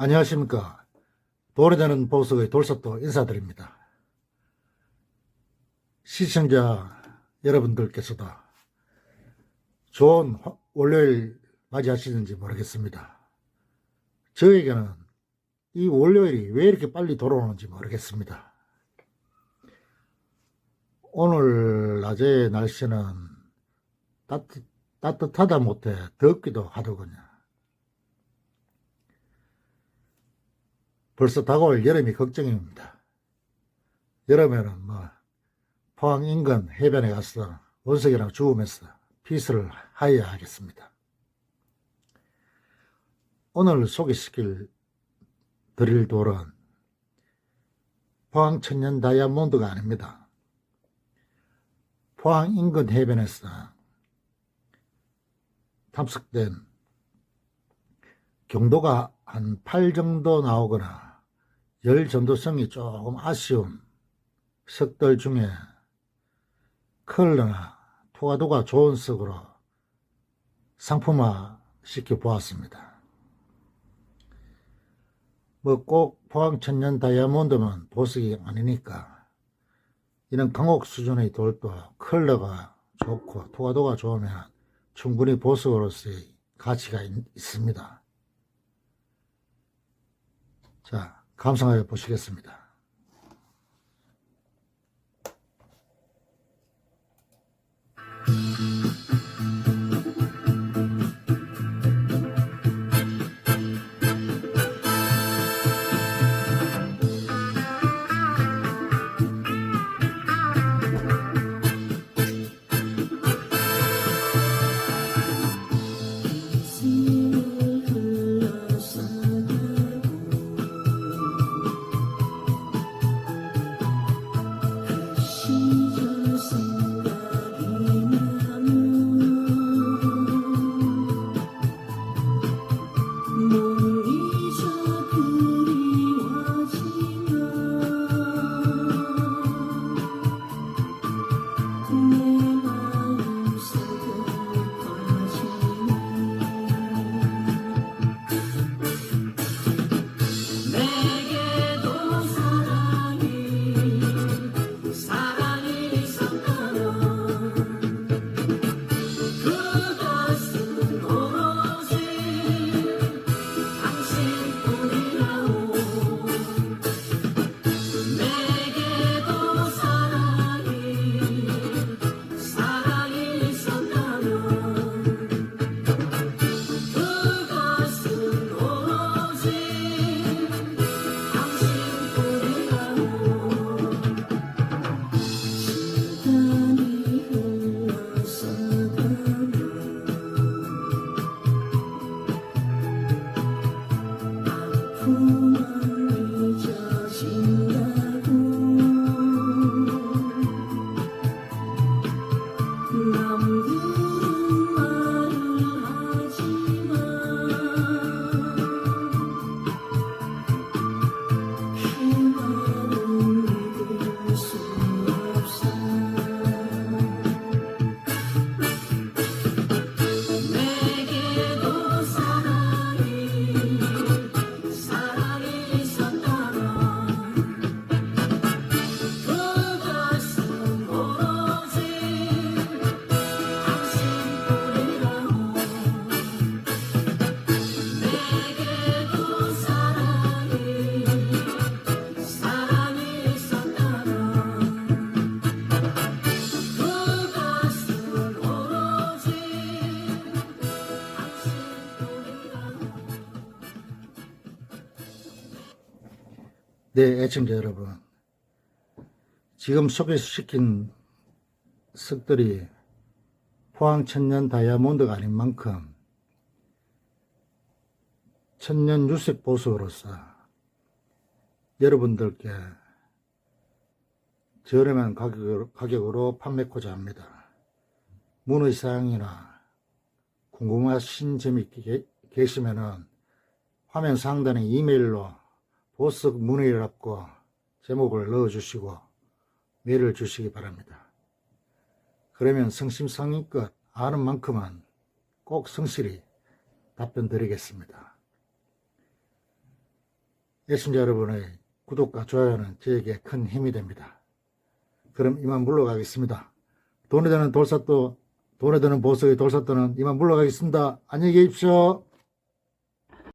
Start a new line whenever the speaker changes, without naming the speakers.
안녕하십니까. 도래되는 보석의 돌솥도 인사드립니다. 시청자 여러분들께서도 좋은 화- 월요일 맞이하시는지 모르겠습니다. 저에게는 이 월요일이 왜 이렇게 빨리 돌아오는지 모르겠습니다. 오늘 낮의 날씨는 따뜻, 따뜻하다 못해 덥기도 하더군요. 벌써 다가올 여름이 걱정입니다. 여름에는 뭐 포항 인근 해변에 가서 원석이랑 주우면서 피스를 하여야 하겠습니다. 오늘 소개시킬 드릴 돌은 포항 천년 다이아몬드가 아닙니다. 포항 인근 해변에서 탐색된 경도가 한 8 정도 나오거나 열 전도성이 조금 아쉬운 석들 중에 컬러나 토가도가 좋은 석으로 상품화 시켜 보았습니다. 뭐 꼭 포항 천년 다이아몬드만 보석이 아니니까 이런 강옥 수준의 돌도 컬러가 좋고 토가도가 좋으면 충분히 보석으로서의 가치가 있, 있습니다. 자, 감상하여 보시겠습니다.
가면
네, 애청자 여러분. 지금 소개시킨 석들이 포항 천년 다이아몬드가 아닌 만큼 천년 유색 보석으로서 여러분들께 저렴한 가격으로, 가격으로 판매코자 합니다. 문의 사항이나 궁금하신 점이 계- 계시면은 화면 상단에 이메일로 보석 문의랍고 제목을 넣어주시고 메일을 주시기 바랍니다. 그러면 성심성의껏 아는 만큼은 꼭 성실히 답변 드리겠습니다. 애청자 여러분의 구독과 좋아요는 저에게 큰 힘이 됩니다. 그럼 이만 물러가겠습니다. 돈에 드는 돌사또, 돈에 드는 보석의 돌사또는 이만 물러가겠습니다. 안녕히 계십시오.